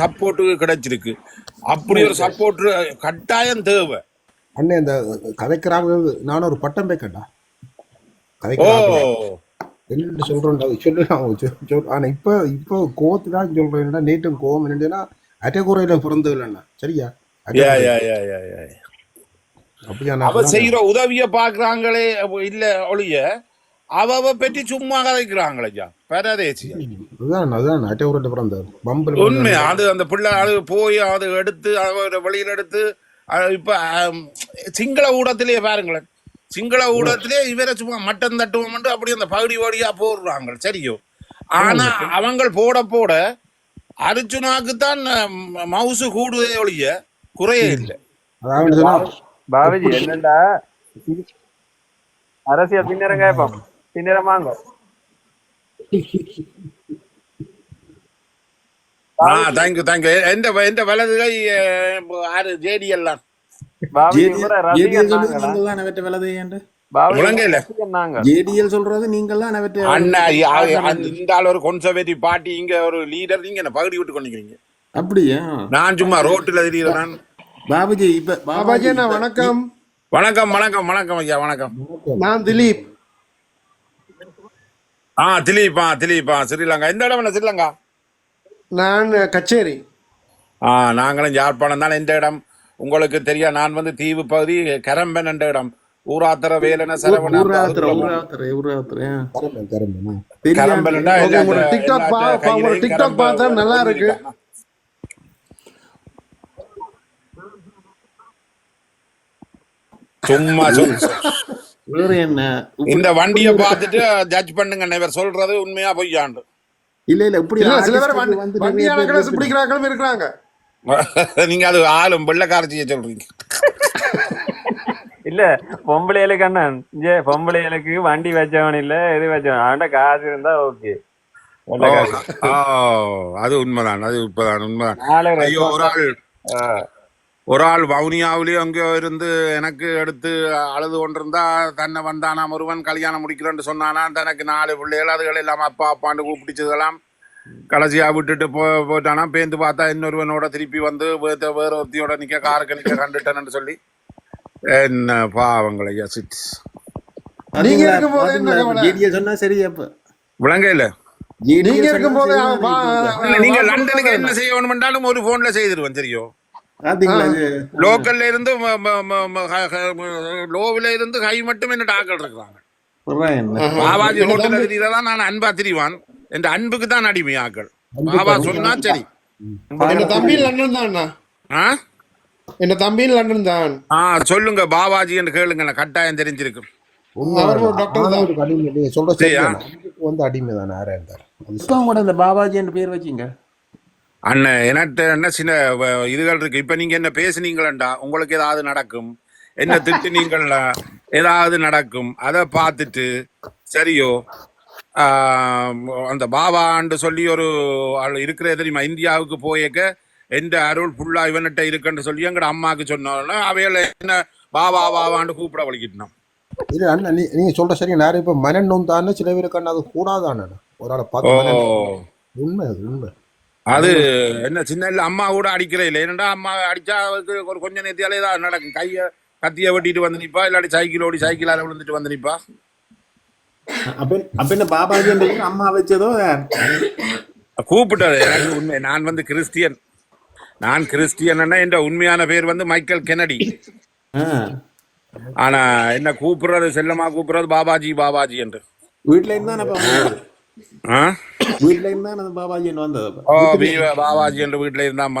Support கிடைச்சிருக்கு. அப்படி ஒரு சப்போர்ட் கட்டாயம் தேவை. அண்ணே இந்த கதைக்கிறாங்க நானும் ஒரு பட்டம் பேக்கட்டா ஓ. கதைக்கிறாங்க என்ன சொல்றேன்டா சொல்லு நான் சொல் சொல் ஆனா இப்ப இப்போ கோவத்து தான் சொல்றேன் என்னடா நேற்றும் கோவம் என்னன்னா அட்டகுறையில பிறந்தது இல்லைண்ணா சரியா? அப்படியா அவ செய்யற உதவிய பாக்குறாங்களே இல்ல ஒழிய அவ பற்றி சும்மா கதைக்கிறாங்களேஜா பரதேசியா அதுதான் அதுதான் அட்டகுறையில பிறந்தது பம்பில் உண்மை அது அந்த பிள்ளை அது போய் அது எடுத்து அதை வெளியில எடுத்து இப்ப சிங்கள ஊடகத்திலேயே பாருங்களேன் சிங்கள ஊடகத்திலே இவரை சும்மா மட்டன் தட்டுவோம் அப்படி அந்த பகுடி ஓடியா போடுறாங்க சரியோ ஆனா அவங்க போட போட அர்ஜுனாக்கு தான் மவுசு கூடுதே ஒழிய குறையே இல்லை பாபுஜி என்னண்டா அரசியல் பின்னரம் அவற்றை விலதையண்டு பாபுஜி முழங்கையில. ரசிகன் நாங்க ஜேடிஎல் சொல்றது நீங்கள் தான் அவற்றை அண்ணா யா- அந்த- இந்த ஆள் ஒரு கொன்சர்வேட்டிவ் பார்ட்டி இங்க ஒரு லீடர் நீங்க என்ன பகுதி விட்டு கொண்டிருக்கீங்க அப்படியா நான் சும்மா ரோட்டுல திடீர்னு பாபுஜி இப்ப பாபாஜி அண்ணா வணக்கம் வணக்கம் வணக்கம் வணக்கம் ஐயா வணக்கம் நான் திலீப் ஆ திலீப் திலீப் ஸ்ரீலங்கா. எந்த இடம் என்ன ஸ்ரீலங்கா? நான் கச்சேரி. ஆ நாங்களும் யாழ்ப்பாணம் தான் எந்த இடம்? உங்களுக்கு தெரியும் நான் வந்து தீவு பகுதி கரம்பன் என்ற இடம். ஊராத்தர வேலன சரவண கரம்பன் நல்லா இருக்கு. சும்மா சொல். வேற என்ன? இந்த வண்டியை பார்த்துட்டு ஜட்ஜ் பண்ணுங்க இவர் சொல்றது உண்மையா பொய்யாண்டு. இல்ல இல்ல இப்படி சில பேர் artist வண்டி வந்து வண்டி நிறைய பேர் அலங்கடை பேசுறாங்க. பிடிக்கிறாங்களும் இருக்கிறாங்க. நீங்க அது ஆளும் வெள்ளக்காரச்சியை சொல்றீங்க. இல்ல பொம்பளைகளுக்கு அண்ணன். இங்க பொம்பளைகளுக்கு வண்டி வச்சவன் இல்ல இது வச்சவன். அவன்கிட்ட காசு இருந்தா ஓகே ஓ, அது உண்மைதான் அது உண்மைதான். உண்மைதான் ஐயோ ஒரு ஆள். ஒரு ஆள் வவுனியாவிலேயே அங்கேயோ இருந்து எனக்கு எடுத்து அழுது கொண்டிருந்தா தன்னை வந்தானா ஒருவன் கல்யாணம் முடிக்கிறேன்னு சொன்னானா? தனக்கு நாலு பிள்ளைகள் அதுகள் எல்லாம் அப்பா அப்பான்னு கூப்பிடிச்சதெல்லாம் கடைசியா விட்டுட்டு போ போயிட்டானா? பேந்து பார்த்தா இன்னொருவனோட திருப்பி வந்து வேற வேற ஒருத்தியோட நிக்க காருக்கு நிக்க கண்டுட்டேன்னு சொல்லி. என்ன பாவங்களை சிட் நீங்க பாத்தீங்களா, இருக்கும்போது என்ன பாத்தீங்களா, கவலை? JDL சொன்னா சரி அப்ப. விளங்கையில? நீங்க இருக்கும்போது நீங்க லண்டனுக்கு என்ன செய்ய வேணுமென்றாலும் ஒரு போன்ல செய்திருவேன் இது? லோக்கல்ல இருந்து லோவில இருந்து ஹை மட்டும் என்ன டாக்கள் இருக்கிறாங்க. பாபாஜி ஹோட்டல் தெரியுதான் நான் அன்பா திரிவான் என்ற அன்புக்கு தான் அடிமை ஆக்கள். பாபா சொன்னா சரி. தம்பி லண்டன் தான்? என்ன தம்பி லண்டன் தான்? ஆ சொல்லுங்க பாபாஜி என்று கேளுங்க. நான் கட்டாயம் தெரிஞ்சிருக்கும். தான். சொல்ற வந்து அடிமை தான். யாரா இருந்தார் கூட இந்த பாபாஜி என்ற பேர் வச்சீங்க. அண்ணன் எனக்கு என்ன சின்ன இதுகள் இருக்கு? இப்ப நீங்க என்ன பேசுனீங்களா உங்களுக்கு ஏதாவது நடக்கும்? என்ன திட்டுனீங்களா ஏதாவது நடக்கும்? அதை பார்த்துட்டு சரியோ? அந்த பாபான்னு சொல்லி ஒரு ஆள் இருக்கிற தெரியுமா? இந்தியாவுக்கு போயக்க எந்த அருள் ஃபுல்லா இவன்கிட்ட இருக்குன்னு சொல்லி எங்கட அம்மாவுக்கு சொன்னோன்னா அவையில என்ன பாபா பாபான்னு கூப்பிட வலிக்கிட்டோம். இது அண்ணா நீ நீங்க சொல்ற சரி நேரம் இப்ப மனன் நோந்தான்னு சில பேருக்கு அது கூடாதானே ஒரு ஆளை பார்த்து உண்மை அது உண்மை. அது என்ன சின்ன இல்ல அம்மா கூட அடிக்கிறே இல்லை. ஏன்னா அம்மா அடிச்சா ஒரு கொஞ்ச நேரத்தியாலே தான் நடக்கும். கைய கத்திய வெட்டிட்டு வந்து நிப்பா இல்லாட்டி சைக்கிள் ஓடி சைக்கிளால விழுந்துட்டு வந்து பாபாஜி அம்மா வச்சதோ? எனக்கு உண்மை நான் வந்து கிறிஸ்டியன். நான் கிறிஸ்டியன் என்ற உண்மையான பேர் வந்து மைக்கேல் கெனடி. ஆனா என்ன கூப்பிடுறது செல்லமா கூப்பிடுறது பாபாஜி பாபாஜி என்று. வீட்ல இருந்தா அப்ப வந்தது. ஆ? வீட்ல இருந்தா அந்த